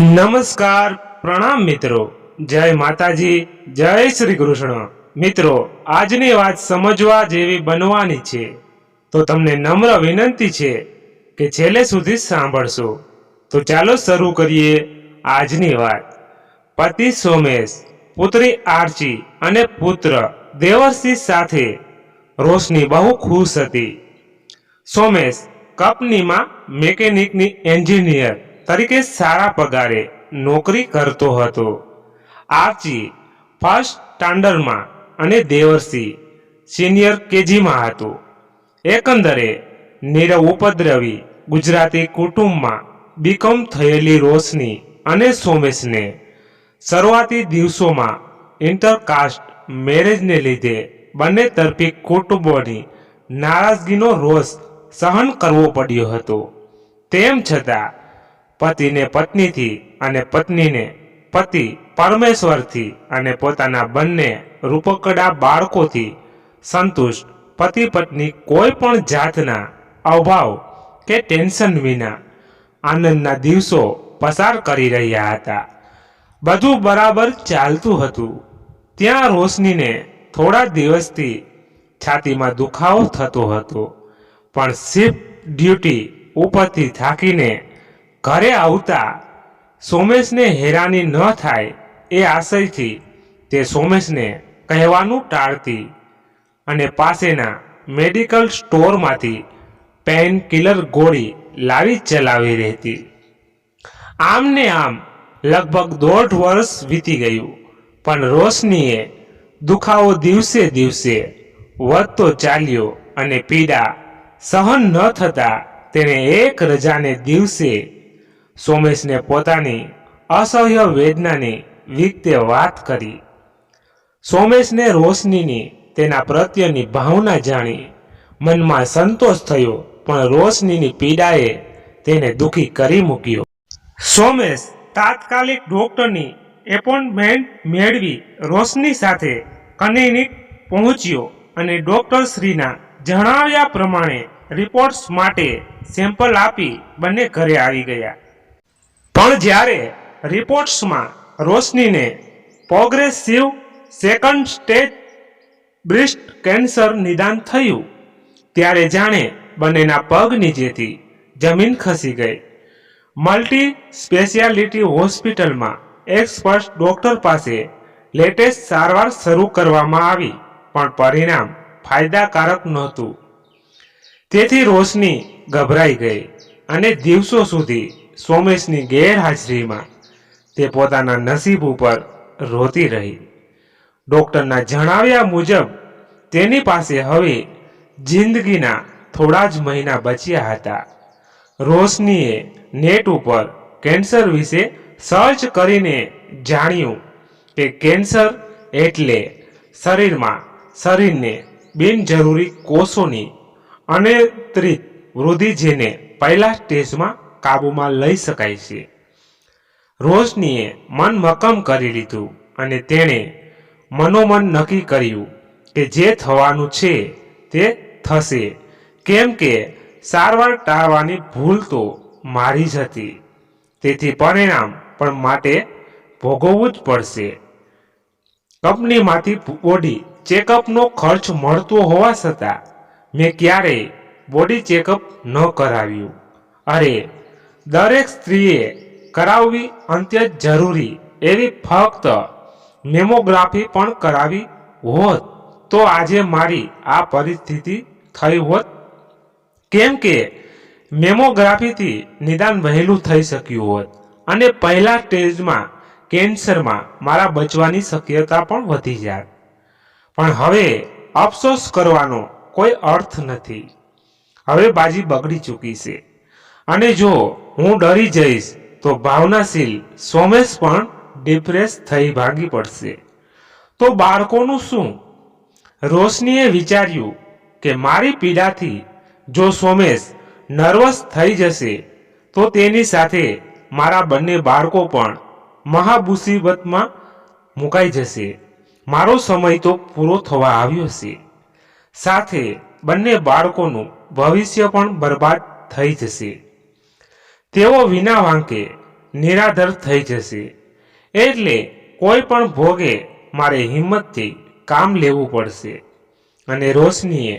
નમસ્કાર પ્રણામ મિત્રો. જય માતાજી, જય શ્રી કૃષ્ણ. મિત્રો, આજની વાત સમજવા જેવી બનવાની છે. તો તમને નમ્ર વિનંતી છે કે છેલ્લે સુધી સાંભળશો. તો ચાલો શરૂ કરીએ આજની વાત. પતિ સોમેશ, પુત્રી આરચી અને પુત્ર દેવર્ષિ સાથે રોશની બહુ ખુશ હતી. સોમેશ, કંપનીમાં મેકેનિકની એન્જિનિયર તરીકે સારા પગારે નોકરી કરતો હતો. આર્ચી ફર્સ્ટ સ્ટાન્ડર્ડમાં અને દેવરસિંહ સિનિયર કેજીમાં હતો. એકંદરે, નીરવ ઉપદ્રવી ગુજરાતી કુટુંબમાં બીકોમ થયેલી રોશની અને સોમેશને શરૂઆતી દિવસોમાં ઇન્ટરકાસ્ટ મેરેજને લીધે બંને તરફી કુટુંબોની નારાજગીનો રોષ સહન કરવો પડ્યો હતો. તેમ છતાં પતિને પત્નીથી અને પત્નીને પતિ પરમેશ્વરથી અને પોતાના બંને રૂપકડા બાળકોથી સંતુષ્ટ. પતિ પત્ની કોઈ પણ જાતના અભાવ કે ટેન્શન વિના આનંદના દિવસો પસાર કરી રહ્યા હતા. બધું બરાબર ચાલતું હતું. ત્યાં રોશનીને થોડા દિવસથી છાતીમાં દુખાવો થતો હતો. પણ શિફ્ટ ડ્યુટી ઉપરથી થાકીને ઘરે આવતા સોમેશને હેરાની ન થાય એ આશયથી તે સોમેશને કહેવાનું ટાળતી અને પાસેના મેડિકલ સ્ટોરમાંથી પેઇન કિલર ગોળી લાવી ચલાવી રહેતી. આમ ને આમ લગભગ દોઢ વર્ષ વીતી ગયું, પણ રોશનીએ દુખાવો દિવસે દિવસે વધતો ચાલ્યો અને પીડા સહન ન થતા તેણે એક રજાને દિવસે સોમેશને પોતાની અસહ્ય વેદનાની વિગતે વાત કરી. સોમેશને રોશનીની તેના પ્રત્યેની ભાવના જાણી. મનમાં સંતોષ થયો, પણ રોશનીની પીડાએ તેને દુઃખી કરી મૂક્યો. સોમેશ તાત્કાલિક ડોક્ટરની એપોઇન્ટમેન્ટ મેળવી રોશની સાથે ક્લિનિક પહોંચ્યો અને ડોક્ટર શ્રીના જણાવ્યા પ્રમાણે રિપોર્ટ્સ માટે સેમ્પલ આપી બંને ઘરે આવી ગયા. પણ જ્યારે રિપોર્ટ્સમાં રોશનીને progressive second stage breast cancer નિદાન થયું, ત્યારે જાણે બંનેના પગ નીચેથી જમીન ખસી ગઈ. મલ્ટી સ્પેશિયાલિટી હોસ્પિટલમાં એક્સપર્ટ ડોક્ટર પાસે લેટેસ્ટ સારવાર શરૂ કરવામાં આવી, પણ પરિણામ ફાયદાકારક નહોતું. તેથી રોશની ગભરાઈ ગઈ અને દિવસો સુધી સોમેશની ગેરહાજરીમાં તે પોતાના નસીબ ઉપર રોતી રહી. ડોક્ટરના જણાવ્યા મુજબ, તેની પાસે હવે જિંદગીના થોડા જ મહિના બચ્યા હતા. રોશનીએ નેટ ઉપર કેન્સર વિશે સર્ચ કરીને જાણ્યું કે કેન્સર એટલે શરીરમાં શરીરને બિનજરૂરી કોષોની અનિયંત્રિત વૃદ્ધિ જેને પહેલા સ્ટેજમાં કાબૂમાં લઈ શકાય છે. રોશનીએ મન મક્કમ કરી લીધું અને તેણે મનોમન નક્કી કર્યું કે જે થવાનું છે તે થશે. કેમ કે સારવાર ટાળવાની ભૂલ તો મારી જ હતી. તેથી પરિણામ પણ માટે ભોગવવું જ પડશે. કંપનીમાંથી બોડી ચેકઅપનો ખર્ચ મળતો હોવા છતાં મેં ક્યારેય બોડી ચેકઅપ ન કરાવ્યું. અરે દરેક સ્ત્રીએ કરાવવી અંત્ય જરૂરી, એવી ફક્ત મેમોગ્રાફી પણ કરાવી હોત તો આજે મારી આ પરિસ્થિતિ થઈ હોત. કેમ કે મેમોગ્રાફીથી નિદાન વહેલું થઈ શક્યું હોત અને પહેલા સ્ટેજમાં કેન્સરમાં મારા બચવાની શક્યતા પણ વધી જાત પણ હવે અફસોસ કરવાનો કોઈ અર્થ નથી. હવે બાજી બગડી ચૂકી છે. અને જો હું ડરી જઈશ, તો ભાવનાશીલ સોમેશ પણ ડિપ્રેસ થઈ ભાગી પડશે. તો બાળકોનું શું? રોશનીએ વિચાર્યું કે મારી પીડાથી જો સોમેશ નર્વસ થઈ જશે, તો તેની સાથે મારા બંને બાળકો પણ મહામુસીબતમાં મુકાઈ જશે. મારો સમય તો પૂરો થવા આવ્યો છે. સાથે બંને બાળકોનું ભવિષ્ય પણ બરબાદ થઈ જશે. તેઓ વિના વાંકે નિરાધર થઈ જશે. એટલે કોઈ પણ ભોગે મારે હિંમતથી કામ લેવું પડશે. અને રોશનીએ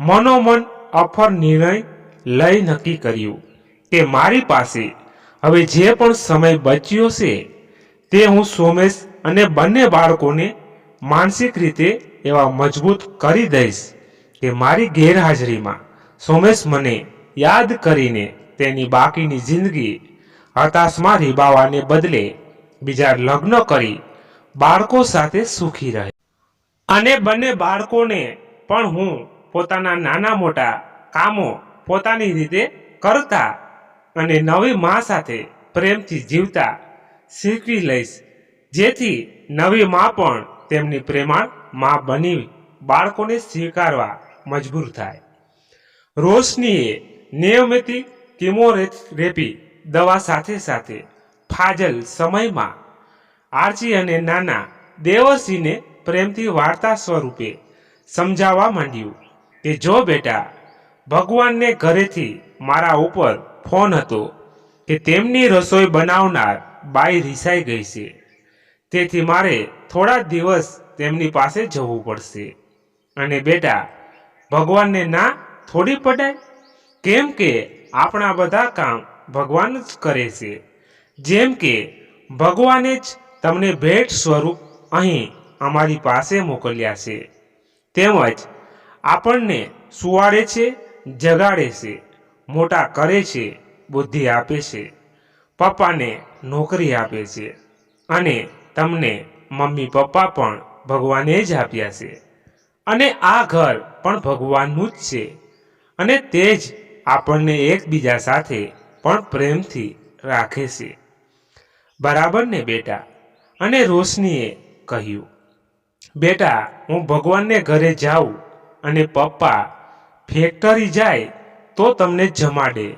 મનોમન અફર નિર્ણય લઈ નક્કી કર્યું કે મારી પાસે હવે જે પણ સમય બચ્યો છે તે હું સોમેશ અને બંને બાળકોને માનસિક રીતે એવા મજબૂત કરી દઈશ કે મારી ગેરહાજરીમાં સોમેશ મને યાદ કરીને તેની બાકીની જિંદગી હતાશમાં રીબાવાને બદલે બીજા લગ્ન કરી બાળકો સાથે સુખી રહે. અને બંને બાળકોને પણ હું પોતાના નાના મોટા કામો પોતાની રીતે કરતા અને નવી મા સાથે પ્રેમથી જીવતા શીખવી લઈશ. જેથી નવી મા પણ તેમની પ્રેમાળ મા બની બાળકોને સ્વીકારવા મજબૂર થાય. રોશનીએ નિયમિત કિમોરેપી દવા સાથે સાથે ફાજલ સમયમાં આર્ચી અને નાના દેવસીને પ્રેમથી વાર્તા સ્વરૂપે સમજાવવા માંડ્યું કે, જો બેટા, ભગવાનને ઘરેથી મારા ઉપર ફોન હતો કે તેમની રસોઈ બનાવનાર બાઈ રિસાઈ ગઈ છે, તેથી મારે થોડા દિવસ તેમની પાસે જવું પડશે. અને બેટા, ભગવાનને ના થોડી પડાય કેમ કે આપણા બધા કામ ભગવાન જ કરે છે. જેમ કે, ભગવાને જ તમને ભેટ સ્વરૂપ અહીં અમારી પાસે મોકલ્યા છે. તેમજ, આપણને સુવાડે છે, જગાડે છે, મોટા કરે છે, બુદ્ધિ આપે છે, પપ્પાને નોકરી આપે છે અને તમને મમ્મી, પપ્પા પણ ભગવાને જ આપ્યા છે. અને આ ઘર પણ ભગવાનનું જ છે. અને તે જ આપણને એકબીજા સાથે પણ પ્રેમથી રાખે છે. બરાબર ને બેટા? અને રોશનીએ કહ્યું, બેટા, હું ભગવાનને ઘરે જાઉં અને પપ્પા ફેક્ટરી જાય તો તમને જમાડે.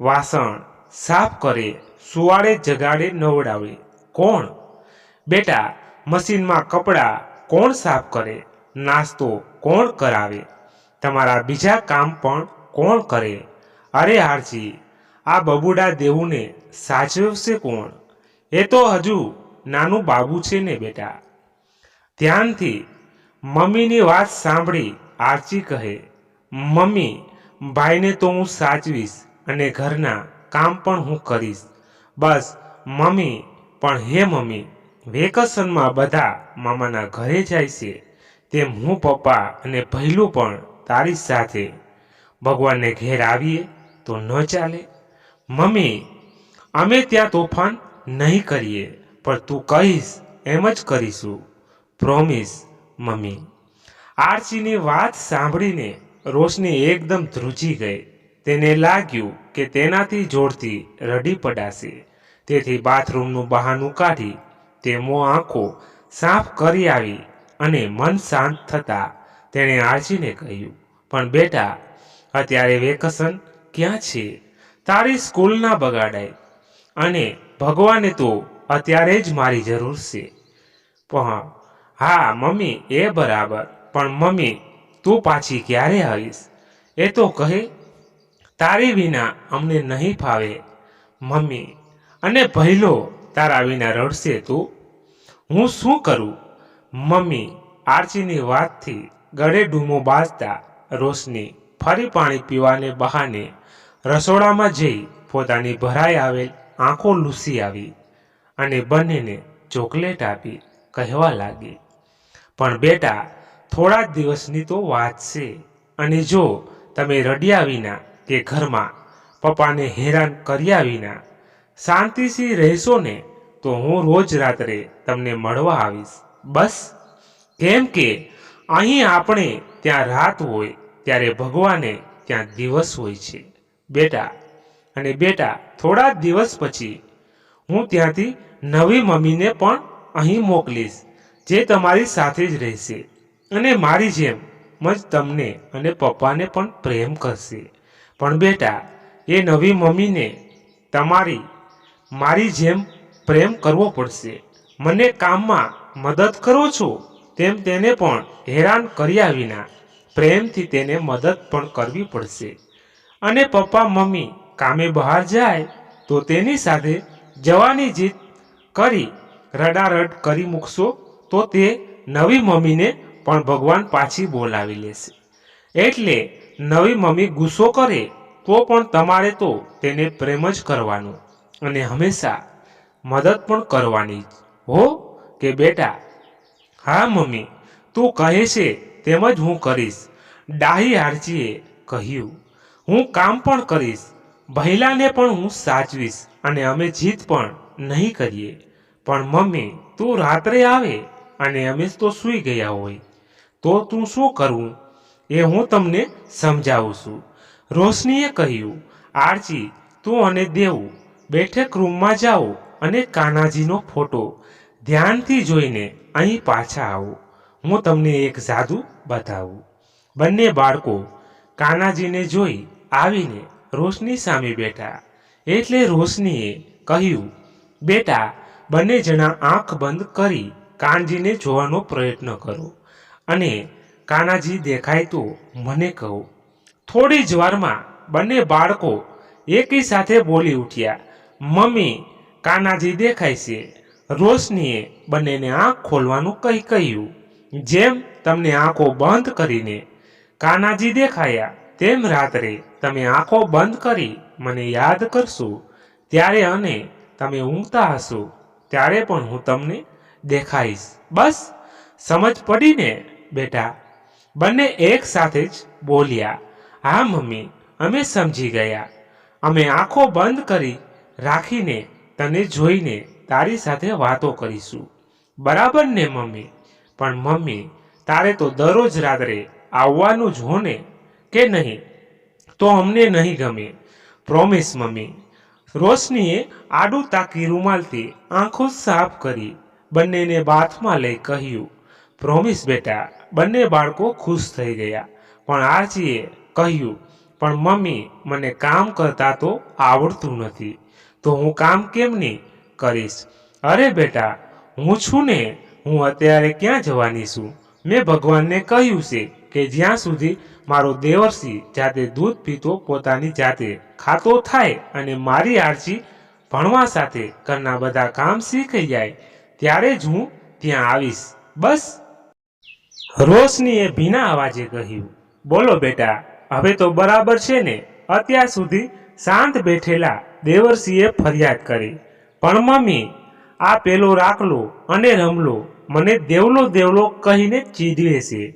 વાસણ સાફ કરે, સુવાડે, જગાડે, નવડાવે. કોણ? બેટા, મશીનમાં કપડાં કોણ સાફ કરે? નાસ્તો કોણ કરાવે? તમારા બીજા કામ પણ કોણ કરે? અરે આરજી આ બબુડા દેવુને સાચવશે કોણ? એ તો હજુ નાનું બાબુ છે ને બેટા. ધ્યાનથી મમ્મીની વાત સાંભળી આરચી કહે, મમ્મી, ભાઈને તો હું સાચવીશ અને ઘરના કામ પણ હું કરીશ. બસ, મમ્મી, પણ હે મમ્મી, વેકેશનમાં બધા મામાના ઘરે જાય છે. તેમ હું પપ્પા અને ભૈલું પણ તારી સાથે ભગવાનને ઘેર આવીએ તો ન ચાલે. મમ્મી, અમે ત્યાં તોફાન નહીં કરીએ, પણ તું કહીશ, એમ જ કરીશું. Promise mummy. આરસીની વાત સાંભળીને રોશની એકદમ ધ્રુજી ગઈ. તેને લાગ્યું કે તેનાથી જોડતી રડી પડાશે. તેથી બાથરૂમનું બહાનું કાઢી તે મો આંખો સાફ કરી આવી અને મન શાંત થતાં તેણે આરસીને કહ્યું, પણ બેટા અત્યારે વેકેશન ક્યાં છે? તારી સ્કૂલ ના બગાડાય અને ભગવાને તો અત્યારે જ મારી જરૂર છે. પણ હા, મમ્મી, એ બરાબર. પણ મમ્મી, તું પાછી ક્યારે આવીશ? એ તો કહે, તારી વિના અમને નહીં ફાવે. મમ્મી, અને ભૈલો તારા વિના રડશે તું? હું શું કરું? મમ્મી આરચીની વાતથી ગળે ડૂમો બાજતા રોશની ફરી પાણી પીવાને બહાને રસોડામાં જઈ પોતાની ભરાઈ આવેલ આંખો લૂસી આવી અને બંનેને ચોકલેટ આપી કહેવા લાગી. પણ બેટા, થોડા જ દિવસની તો વાત છે. અને જો તમે રડ્યા વિના કે ઘરમાં પપ્પાને હેરાન કર્યા વિના શાંતિથી રહેશો ને, તો હું રોજ રાત્રે તમને મળવા આવીશ. બસ? કેમ કે અહીં આપણે ત્યાં રાત હોય ત્યારે ભગવાને ત્યાં દિવસ હોય છે. બેટા, અને બેટા, થોડા દિવસ પછી હું ત્યાંથી નવી મમ્મીને પણ અહીં મોકલીશ, જે તમારી સાથે જ રહેશે અને મારી જેમ જ તમને અને પપ્પાને પણ પ્રેમ કરશે. પણ બેટા, એ નવી મમ્મીને તમારી, મારી જેમ પ્રેમ કરવો પડશે. મને કામમાં મદદ કરો છો તેમ તેને પણ હેરાન કર્યા વિના. પ્રેમથી તેને મદદ પણ કરવી પડશે અને પપ્પા મમ્મી કામે બહાર જાય તો તેની સાથે જવાની જીત કરી રડારડ કરી મૂકશો તો તે નવી મમ્મીને પણ ભગવાન પાછી બોલાવી લેશે એટલે નવી મમ્મી ગુસ્સો કરે તો પણ તમારે તો તેને પ્રેમ જ કરવાનો અને હંમેશા મદદ પણ કરવાની. હો કે બેટા, હા મમ્મી, તું કહે છે તેમ જ હું કરીશ. ડાહી આરજીએ કહ્યું, હું કામ પણ કરીશ. ભૈલાને પણ હું સાચવીશ અને અમે જીત પણ નહીં કરીએ. પણ મમ્મી, તું રાત્રે આવે અને અમે તો સૂઈ ગયા હોય. તો તું શું કરવું એ હું તમને સમજાવું છું. રોશનીએ કહ્યું આરજી તું અને દેવું બેઠક રૂમમાં જાઓ અને કાનાજીનો ફોટો ધ્યાનથી જોઈને અહીં પાછા આવો. હું તમને એક જાદુ બતાવું. બંને બાળકો કાનાજીને જોઈ આવીને રોશની સામે બેઠા. એટલે રોશનીએ કહ્યું, બેટા, બંને જણા આંખ બંધ કરી કાનજીને જોવાનો પ્રયત્ન કરો અને કાનાજી દેખાય તો મને કહો. થોડી જ વારમાં બંને બાળકો એકી સાથે બોલી ઉઠ્યા, મમ્મી, કાનાજી દેખાય છે. રોશનીએ બંનેને આંખ ખોલવાનું કહી કહ્યું. જેમ તમને આંખો બંધ કરીને કાનાજી દેખાયા, તેમ રાત્રે તમે આંખો બંધ કરી મને યાદ કરશો. ત્યારે અને તમે ઊંઘતા હશો, ત્યારે પણ હું તમને દેખાઈશ. બસ, સમજ પડીને બેટા. બંને એક સાથે જ બોલ્યા, હા, મમ્મી, અમે સમજી ગયા. અમે આંખો બંધ કરી રાખીને તને જોઈને તારી સાથે વાતો કરીશું. બરાબર ને, મમ્મી? પણ મમ્મી, તારે તો દરરોજ રાત્રે આવવાનું જ હો ને કે નહીં? તો અમને નહીં ગમે. Promise mummy. રોશનીએ આડું તાકી રૂમાલથી આંખો સાફ કરી બંનેને બાથમાં લઈ કહ્યું પ્રોમિસ બેટા, બંને બાળકો ખુશ થઈ ગયા. પણ આરજીએ કહ્યું, પણ મમ્મી, મને કામ કરતા તો આવડતું નથી. તો હું કામ કેમ નહીં કરીશ? અરે, બેટા, હું છું ને હું અત્યારે ક્યાં જવાની છું? મેં ભગવાનને કહ્યું છે કે જ્યાં સુધી મારો દેવર્ષિ જાતે દૂધ પીતો પોતાની જાતે ખાતો થાય અને મારી આરસી ભણવા સાથે ઘરના બધા કામ શીખી જાય, ત્યારે જ હું ત્યાં આવીશ. બસ. રોશનીએ ભીના અવાજે કહ્યું, બોલો બેટા, હવે તો બરાબર છે ને? અત્યાર સુધી શાંત બેઠેલા દેવર્ષિએ ફરિયાદ કરી. પણ મમ્મી, આ પેલો રાખલો અને રમલો મને દેવલો દેવલો કહીને ચીડવે છે.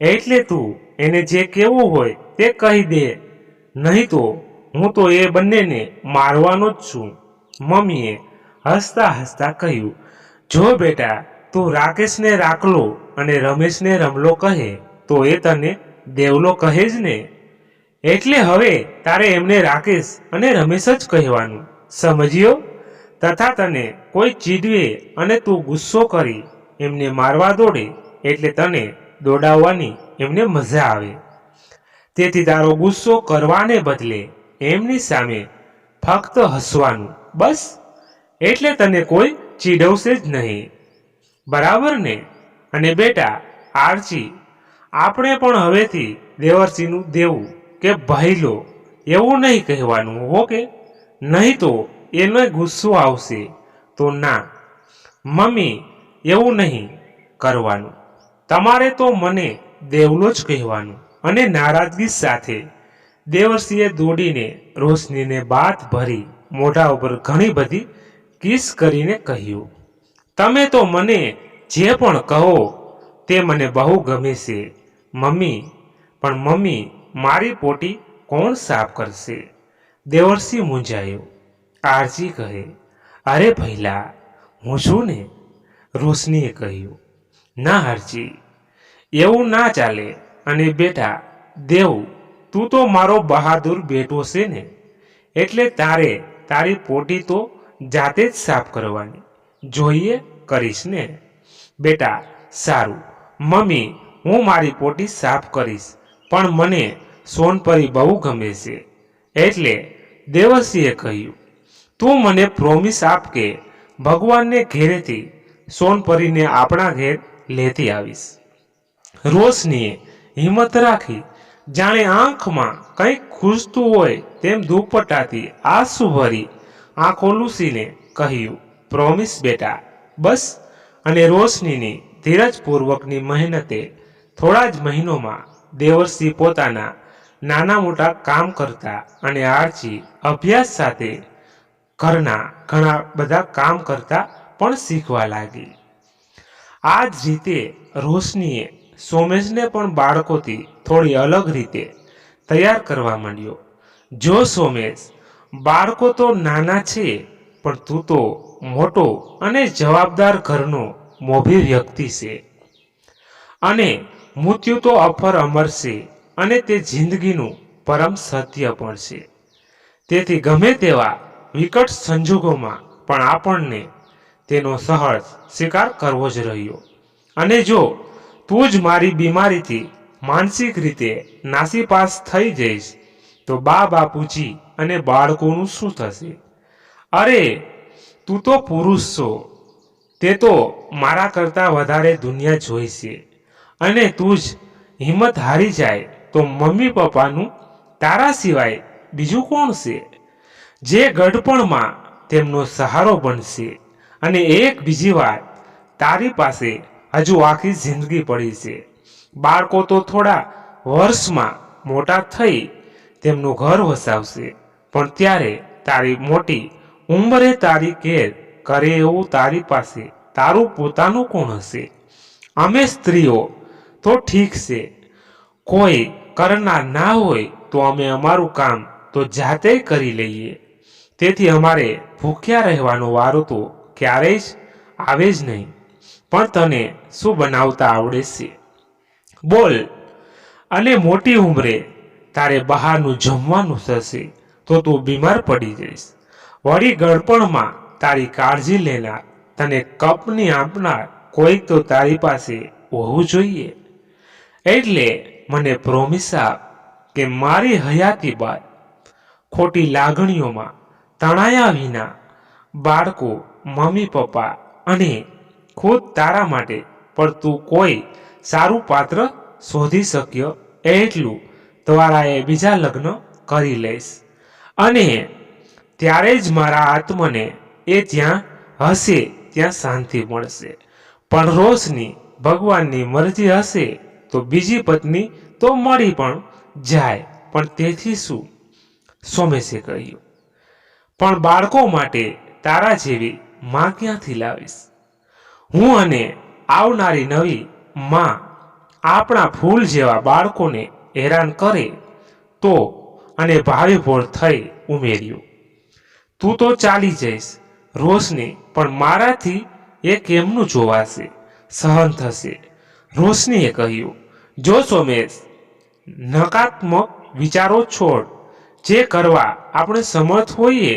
એટલે તું એને જે કહેવું હોય તે કહી દે. નહીં તો હું તો એ બંનેને મારવાનો જ છું. મમ્મીએ હસતા હસતા કહ્યું, જો બેટા, તું રાકેશને રાખલો અને રમેશને રમલો કહે, તો એ તને દેવલો કહે જ ને. એટલે હવે તારે એમને રાકેશ અને રમેશ જ કહેવાનું. સમજ્યો? તથા તને કોઈ ચીડવે અને તું ગુસ્સો કરી. એમને મારવા દોડે એટલે તને દોડાવવાની એમને મજા આવે. તેથી તારો ગુસ્સો કરવાને બદલે એમની સામે ફક્ત હસવાનું, બસ. એટલે તને કોઈ ચીડવશે જ નહીં. બરાબર ને? અને બેટા આરચી આપણે પણ હવેથી દેવરસિંહનું દેવું કે ભાઈલો એવું નહીં કહેવાનું, ઓકે? નહીં તો એનો ગુસ્સો આવશે. તો ના, મમ્મી એવું નહીં કરવાનું. તમારે તો મને દેવલો જ કહેવાનું અને નારાજગી સાથે દેવર્ષીએ દોડીને રોશનીને બાથ ભરી મોઢા ઉપર ઘણી બધી કિસ કરીને કહ્યું, તમે તો મને જે પણ કહો તે મને બહુ ગમે છે. મમ્મી, પણ મમ્મી, મારી પોટી કોણ સાફ કરશે? દેવર્ષિ મૂંઝાયો. આરજી કહે, અરે ભૈલા હું છું ને રોશનીએ કહ્યું, ના હરજી, એવું ના ચાલે. અને બેટા, દેવ, તું તો મારો બહાદુર બેટો છે ને. એટલે તારે તારી પોટી તો જાતે જ સાફ કરવાની. જોઈએ, કરીશ ને. બેટા, સારું. મમ્મી, હું મારી પોટી સાફ કરીશ. પણ મને સોનપરી બહુ ગમે છે. એટલે દેવસીએ કહ્યું, તું મને પ્રોમિસ આપ કે ભગવાનને ઘેરેથી સોનપરીને આપણા ઘેર લેતી આવીશ. રોશનીએ હિંમત રાખી, જાણે આંખમાં કંઈક ખૂજતું હોય તેમ દુપટ્ટાથી આંસુ ભરી આંખો લૂસીને કહ્યું, પ્રોમિસ બેટા, બસ. અને રોશનીની ધીરજપૂર્વકની મહેનતે થોડા જ મહિનોમાં દેવરસિંહ પોતાના નાના મોટા કામ કરતા અને આરચી અભ્યાસ સાથે ઘરના ઘણા બધા કામ કરતા પણ શીખવા લાગી. આ જ રીતે રોશનીએ સોમેશને પણ બાળકોથી થોડી અલગ રીતે તૈયાર કરવા માંડ્યો. જો સોમેશ, બાળકો તો નાના છે, પણ તું તો મોટો અને જવાબદાર ઘરનો મોભી વ્યક્તિ છે. અને મૃત્યુ તો અફર અમર છે અને તે જિંદગીનું પરમ સત્ય પણ છે. તેથી ગમે તેવા વિકટ સંજોગોમાં પણ આપણને તેનો સહજ સ્વીકાર કરવો જ રહ્યો. અને જો તું જ મારી બીમારીથી માનસિક રીતે નાસીપાસ થઈ જઈશ, તો બા બાપુજી અને બાળકોનું શું થશે? અરે, તું તો પુરુષ છો. તે તો મારા કરતાં વધારે દુનિયા જોઈ છે. અને તું જ હિંમત હારી જાય, તો મમ્મી પપ્પાનું તારા સિવાય બીજું કોણ છે? જે ગઢપણમાં તેમનો સહારો બનશે. અને એક બીજી વાત, તારી પાસે હજુ આખી જિંદગી પડી છે. બાળકો તો થોડા વર્ષમાં મોટા થઈ તેમનું ઘર વસાવશે, પણ ત્યારે તારી મોટી ઉંમરે તારી કેર કરે એવું તારી પાસે તારું પોતાનું કોણ હશે? અમે સ્ત્રીઓ તો ઠીક છે, કોઈ કરનાર ના હોય તો અમે અમારું કામ તો જાતે કરી લઈએ. તેથી અમારે ભૂખ્યા રહેવાનો વારો તો ક્યારેય આવે જ નહીં. પણ તને શું બનાવતા આવડે છે? બોલ. અને મોટી ઉંમરે તારે બહારનું જમવાનું થશે તો તું બીમાર પડી જઈશ. વળી ગળપણમાં તારી કાળજી લેનાર તને કપની આપનાર કોઈક તો તારી પાસે હોવું જોઈએ. એટલે મને પ્રોમિસ આપ કે મારી હયાતી બાદ ખોટી લાગણીઓમાં તણાયા વિના બાળકો મમ્મી, પપ્પા અને ખુદ તારા માટે. પણ તું કોઈ સારું પાત્ર શોધી શક્યો એટલું દ્વારા એ બીજા લગ્ન કરી લઈશ. અને ત્યારે જ મારા આત્મને એ ત્યાં હશે ત્યાં શાંતિ મળશે. પણ રોશની ભગવાનની મરજી હશે તો બીજી પત્ની તો મળી પણ જાય. પણ તેથી શું? સોમેશે કહ્યું. પણ બાળકો માટે તારા જેવી માં ક્યાંથી લાવીશ? હું અને આવનારી નવી માં આપણા ફૂલ જેવા બાળકોને હેરાન કરે તો અને ભાવે ભોળ થઈ ઉમેર્યું. તું તો ચાલી જઈશ, રોશની પણ મારાથી એ કેમનું જોવાશે, સહન થશે. રોશનીએ કહ્યું, જો સોમેશ, નકારાત્મક વિચારો છોડ. જે કરવા આપણે સમર્થ હોઈએ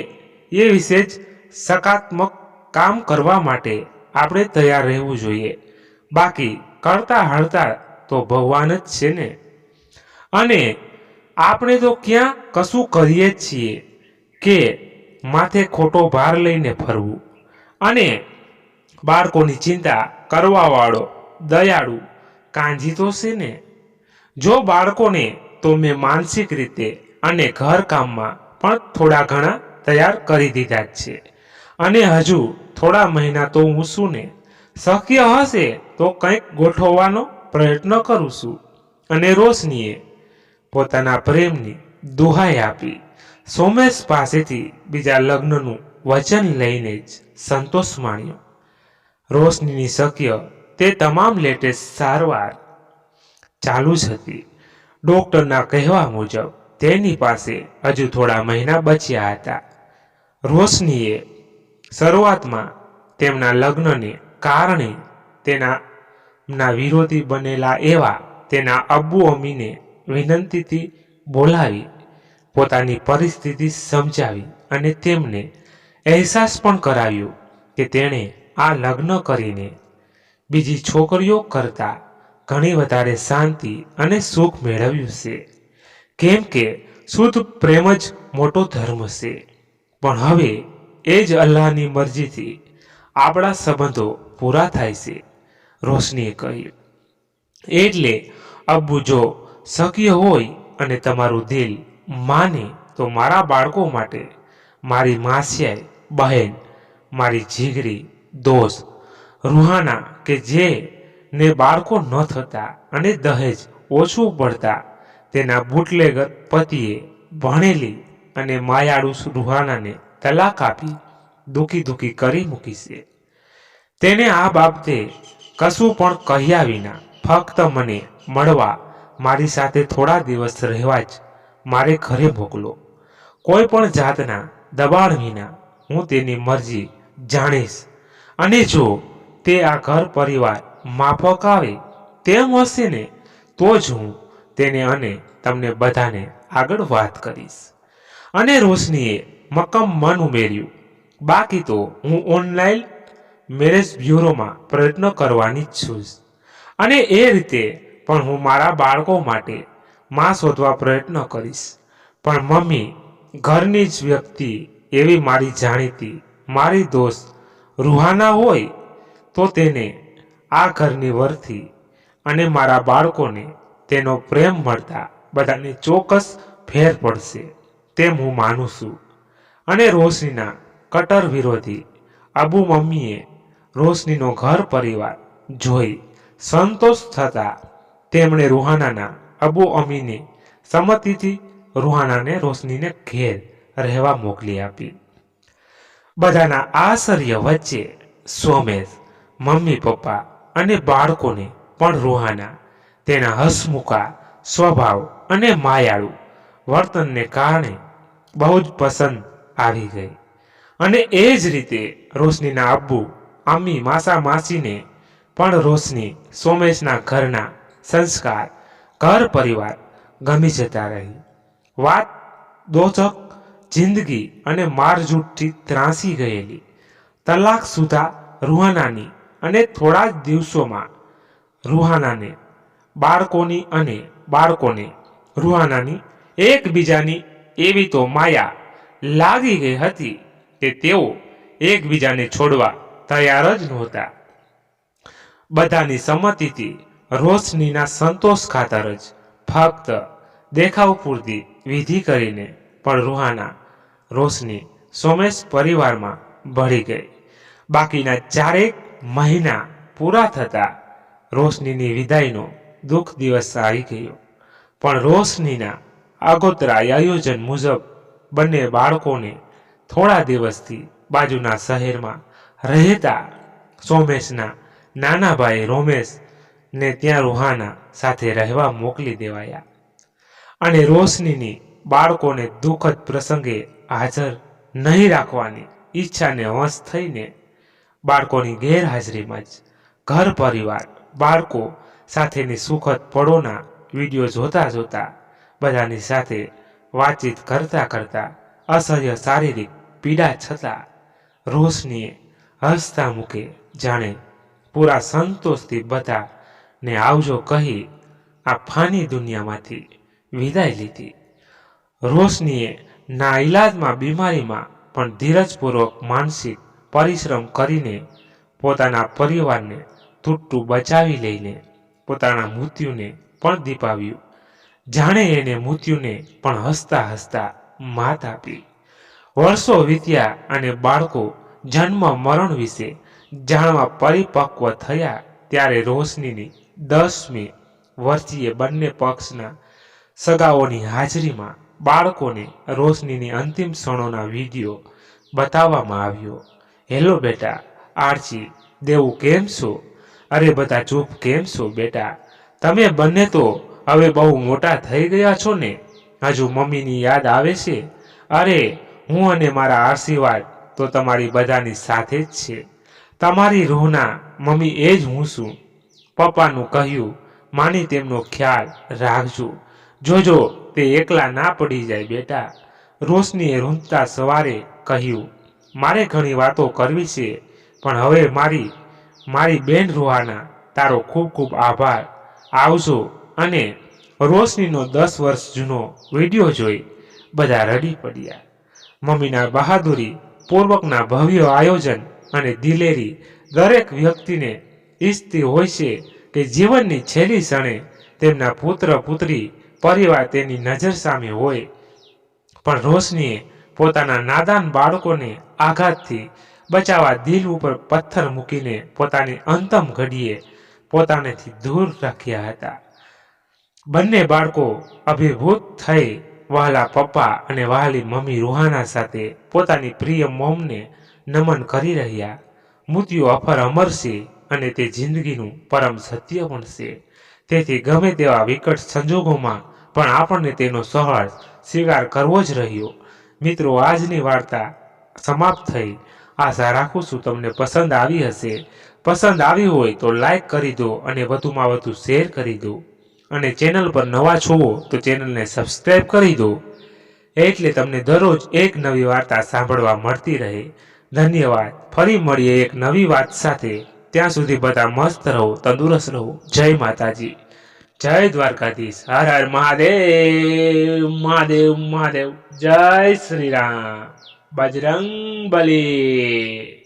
એ વિશે જ સકારાત્મક કામ કરવા માટે આપણે તૈયાર રહેવું જોઈએ. બાકી કરતા હળતા તો ભગવાન જ છે ને? અને આપણે તો ક્યાં કશું કરીએ જ છીએ કે માથે ખોટો ભાર લઈને ફરવું. અને બાળકોની ચિંતા કરવાવાળો, દયાળુ, કાંજી તો છે ને? જો બાળકોને તો મેં માનસિક રીતે અને ઘરકામમાં પણ થોડા ઘણા તૈયાર કરી દીધા જ છે. અને હજુ થોડા મહિના તો હું શું ને? શક્ય હશે તો કંઈક ગોઠવવાનો પ્રયત્ન કરું છું. અને રોશનીએ પોતાના પ્રેમની દુહાઈ આપી. સોમેશ પાસેથી બીજા લગ્નનું વચન લઈને જ સંતોષ માણ્યો. રોશનીની શક્ય તે તમામ લેટેસ્ટ સારવાર ચાલુ જ હતી. ડોક્ટરના કહેવા મુજબ તેની પાસે હજુ થોડા મહિના બચ્યા હતા. રોશનીએ શરૂઆતમાં તેમના લગ્નને કારણે તેના વિરોધી બનેલા એવા તેના અબ્બુ અમીને વિનંતીથી બોલાવી, પોતાની પરિસ્થિતિ સમજાવી અને તેમને અહેસાસ પણ કરાવ્યો કે તેણે આ લગ્ન કરીને બીજી છોકરીઓ કરતાં ઘણી વધારે શાંતિ અને સુખ મેળવ્યું છે. કેમ કે, શુદ્ધ પ્રેમ જ મોટો ધર્મ છે. પણ હવે એ જ અલ્લાહની મરજીથી આપણા સંબંધો પૂરા થાય છે, રોશનીએ કહ્યું. એટલે અબ્બુ જો શક્ય હોય અને તમારું દિલ માને તો મારા બાળકો માટે મારી માસિયાઈ બહેન, મારી જીગરી, દોસ્ત, રૂહાના કે જે ને બાળકો ન થતા અને દહેજ ઓછું પડતા તેના બુટલેગર પતિએ ભણેલી અને માયાળુ રૂહાનાને તલાક આપી દુખી દુખી કરી મૂકી છે. તેને આ બાબતે કશું પણ કહ્યા વિના ફક્ત મને મળવા મારી સાથે થોડા દિવસ રહેવા જ મારે ઘરે મોકલો. કોઈ પણ જાતના દબાણ વિના હું તેની મરજી જાણીશ. અને જો તે આ ઘર પરિવાર માફક આવે તેમ હશે ને, તો જ હું તેને અને તમને બધાને આગળ વાત કરીશ. અને રોશનીએ મક્કમ મન ઉમેર્યું. બાકી તો હું ઓનલાઈન મેરેજ બ્યુરોમાં પ્રયત્ન કરવાની જ છું. અને એ રીતે પણ હું મારા બાળકો માટે માં શોધવા પ્રયત્ન કરીશ. પણ મમ્મી, ઘરની જ વ્યક્તિ એવી મારી જાણીતી, મારી દોસ્ત રૂહાના હોય તો તેને આ ઘરની વરથી અને મારા બાળકોને તેનો પ્રેમ મળતા બધાને ચોક્કસ ફેર પડશે. તેમ હું માનું છું. અને રોશનીના કટર વિરોધી અબુ મમ્મીએ રોશનીનો ઘર પરિવાર જોઈ સંતોષ થતા તેમણે રૂહાનાના અબુ અમીને સંમતિથી રૂહાનાને રોશનીને ઘેર રહેવા મોકલી આપી. બધાના આશ્ચર્ય વચ્ચે સોમેશ મમ્મી, પપ્પા અને બાળકોને પણ રૂહાના તેના હસમુખા સ્વભાવ અને માયાળુ વર્તનને કારણે બહુ જ પસંદ આવી ગઈ. અને એ જ રીતે રોશનીના અબ્બુ અમ્મી માસા માસીને પણ રોશની સોમેશના ઘરના સંસ્કાર, ઘર પરિવાર ગમી જતા રહી. વાત દોચક, જિંદગી અને મારઝૂટથી ત્રાસી ગયેલી. તલાક સુધા રૂહાનાની અને થોડા જ દિવસોમાં રૂહાનાને, બાળકોની અને બાળકોને રૂહાનાની એકબીજાની એવી તો માયા લાગી ગઈ હતી કે તેઓ એકબીજાને છોડવા તૈયાર જ નહોતા. બધાની સંમતિથી રોશનીના સંતોષ ખાતર જ ફક્ત દેખાવ પૂરતી વિધિ કરીને પણ રૂહાના રોશની સોમેશ પરિવારમાં ભળી ગઈ. બાકીના ચારેક મહિના પૂરા થતા રોશનીની વિદાયનો દુઃખ દિવસ આવી ગયો. પણ રોશનીના આગોતરા આયોજન મુજબ બંને બાળકોને થોડા દિવસથી બાજુના શહેરમાં રહેતા સોમેશના નાના ભાઈ રોમેશ ને ત્યાં રૂહાના સાથે રહેવા મોકલી દેવાયા અને રોશનીની બાળકોને દુઃખદ પ્રસંગે હાજર નહીં રાખવાની ઈચ્છાને વંશ થઈને બાળકોની ગેરહાજરીમાં જ ઘર પરિવાર, બાળકો સાથેની સુખદ પળોના વીડિયો જોતા જોતા બધાની સાથે વાતચીત કરતા કરતા અસહ્ય શારીરિક પીડા છતાં રોશનીએ હસતા મૂકે. જાણે પૂરા સંતોષથી બધાને આવજો કહી આ ફાની દુનિયામાંથી વિદાય લીધી. રોશનીએ ના ઈલાજમાં બીમારીમાં પણ ધીરજપૂર્વક માનસિક પરિશ્રમ કરીને પોતાના પરિવારને તૂટતું બચાવી લઈને પોતાના મૃત્યુને પણ દીપાવ્યું. જાણે એને મૃત્યુને પણ હસતા હસતા માત આપી. વર્ષો વીત્યા અને બાળકો જન્મ મરણ વિશે જાણવા પરિપક્વ થયા ત્યારે રોશનીની દસમી વર્ષીય બંને પક્ષના સગાઓની હાજરીમાં બાળકોને રોશનીની અંતિમ ક્ષણોના વીડિયો બતાવવામાં આવ્યો. હેલો બેટા આરજી દેવું કેમ છો? અરે બધા ચૂપ કેમ છો બેટા? તમે બંને તો હવે બહુ મોટા થઈ ગયા છો ને? હજુ મમ્મીની યાદ આવે છે? અરે, હું અને મારા આશીર્વાદ તો તમારી બધાની સાથે જ છે. તમારી રૂહના મમ્મી એ જ હું છું. પપ્પાનું કહ્યું, માની તેમનો ખ્યાલ રાખજો. જોજો, તે એકલા ના પડી જાય બેટા. રોશનીએ રૂંધતા સવારે કહ્યું, મારે ઘણી વાતો કરવી છે, પણ હવે મારી મારી બેન રૂહાના તારો ખૂબ ખૂબ આભાર. આવજો અને રોશનીનો દસ વર્ષ જૂનો વીડિયો જોઈ બધા રડી પડ્યા. મમ્મીના બહાદુરી, પૂર્વકના ભવ્ય આયોજન અને દિલેરી દરેક વ્યક્તિને ઈચ્છતી હોય છે કે જીવનની છેલ્લી ક્ષણે તેમના પુત્ર, પુત્રી, પરિવાર તેની નજર સામે હોય. પણ રોશનીએ પોતાના નાદાન બાળકોને આઘાતથી બચાવવા દિલ ઉપર પથ્થર મૂકીને પોતાની અંતમ ઘડીએ પોતાનેથી દૂર રાખ્યા હતા. બંને બાળકો અભિભૂત થઈ વહાલા પપ્પા અને વહાલી મમ્મી રૂહાના સાથે પોતાની પ્રિય મોમને નમન કરી રહ્યા. મૃત્યુ અફર અમર છે અને તે જિંદગીનું પરમ સત્ય પણ છે. તેથી ગમે તેવા વિકટ સંજોગોમાં પણ આપણને તેનો સહળ સ્વીકાર કરવો જ રહ્યો. મિત્રો, આજની વાર્તા સમાપ્ત થઈ. આશા રાખું છું તમને પસંદ આવી હશે. પસંદ આવી હોય તો લાઈક કરી દો અને વધુમાં વધુ શેર કરી દો. અને ચેનલ પર નવા છો તો ચેનલને સબસ્ક્રાઈબ કરી દો. એટલે તમને દરરોજ એક નવી વાર્તા સાંભળવા મળતી રહે. ધન્યવાદ. ફરી મળીએ એક નવી વાત સાથે. ત્યાં સુધી બધા મસ્ત રહો, તંદુરસ્ત રહો. જય માતાજી. જય દ્વારકાધીશ. હર હર મહાદેવ મહાદેવ મહાદેવ. જય શ્રી રામ. બજરંગ બલી